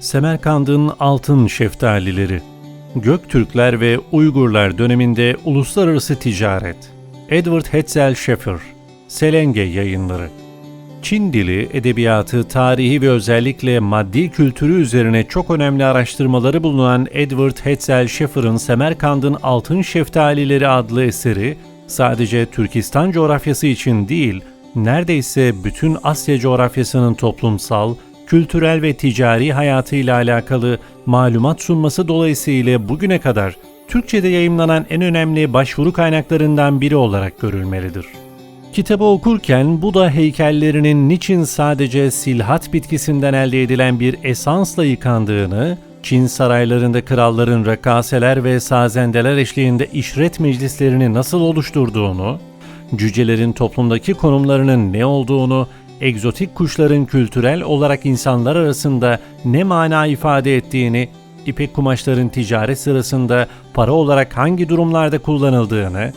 Semerkand'ın altın şeftalileri. Göktürkler ve Uygurlar döneminde uluslararası ticaret. Edward Hetzel Schaeffer, Selenge Yayınları. Çin dili, edebiyatı, tarihi ve özellikle maddi kültürü üzerine çok önemli araştırmaları bulunan Edward Hetzel Schaeffer'ın Semerkand'ın Altın Şeftalileri adlı eseri sadece Türkistan coğrafyası için değil, neredeyse bütün Asya coğrafyasının toplumsal, kültürel ve ticari hayatıyla alakalı malumat sunması dolayısıyla bugüne kadar Türkçe'de yayımlanan en önemli başvuru kaynaklarından biri olarak görülmelidir. Kitabı okurken Buda heykellerinin niçin sadece silhat bitkisinden elde edilen bir esansla yıkandığını, Çin saraylarında kralların rakaseler ve sazendeler eşliğinde işret meclislerini nasıl oluşturduğunu, cücelerin toplumdaki konumlarının ne olduğunu, egzotik kuşların kültürel olarak insanlar arasında ne mana ifade ettiğini, ipek kumaşların ticaret sırasında para olarak hangi durumlarda kullanıldığını,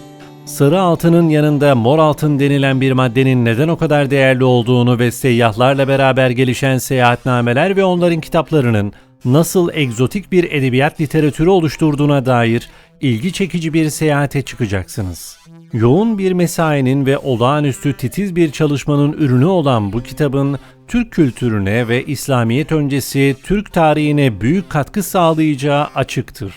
sarı altının yanında mor altın denilen bir maddenin neden o kadar değerli olduğunu ve seyyahlarla beraber gelişen seyahatnameler ve onların kitaplarının nasıl egzotik bir edebiyat literatürü oluşturduğuna dair ilgi çekici bir seyahate çıkacaksınız. Yoğun bir mesainin ve olağanüstü titiz bir çalışmanın ürünü olan bu kitabın Türk kültürüne ve İslamiyet öncesi Türk tarihine büyük katkı sağlayacağı açıktır.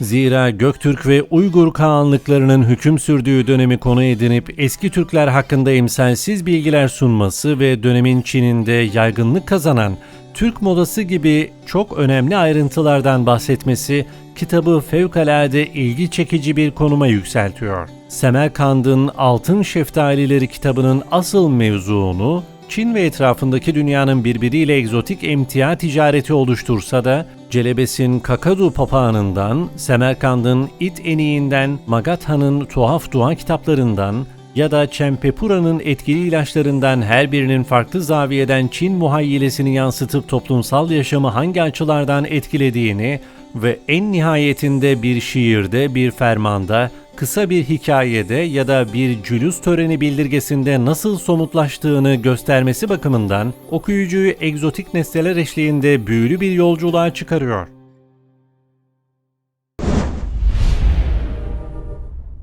Zira Göktürk ve Uygur Kağanlıklarının hüküm sürdüğü dönemi konu edinip eski Türkler hakkında emsalsiz bilgiler sunması ve dönemin Çin'inde yaygınlık kazanan Türk modası gibi çok önemli ayrıntılardan bahsetmesi kitabı fevkalade ilgi çekici bir konuma yükseltiyor. Semerkand'ın Altın Şeftalileri kitabının asıl mevzuunu Çin ve etrafındaki dünyanın birbiriyle egzotik emtia ticareti oluştursa da Celebes'in Kakadu papağanından, Semerkand'ın it eniğinden, Magatha'nın tuhaf dua kitaplarından ya da Çempepura'nın etkili ilaçlarından her birinin farklı zaviyeden Çin muhayyilesini yansıtıp toplumsal yaşamı hangi açılardan etkilediğini ve en nihayetinde bir şiirde, bir fermanda, kısa bir hikayede ya da bir cülüs töreni bildirgesinde nasıl somutlaştığını göstermesi bakımından okuyucuyu egzotik nesneler eşliğinde büyülü bir yolculuğa çıkarıyor.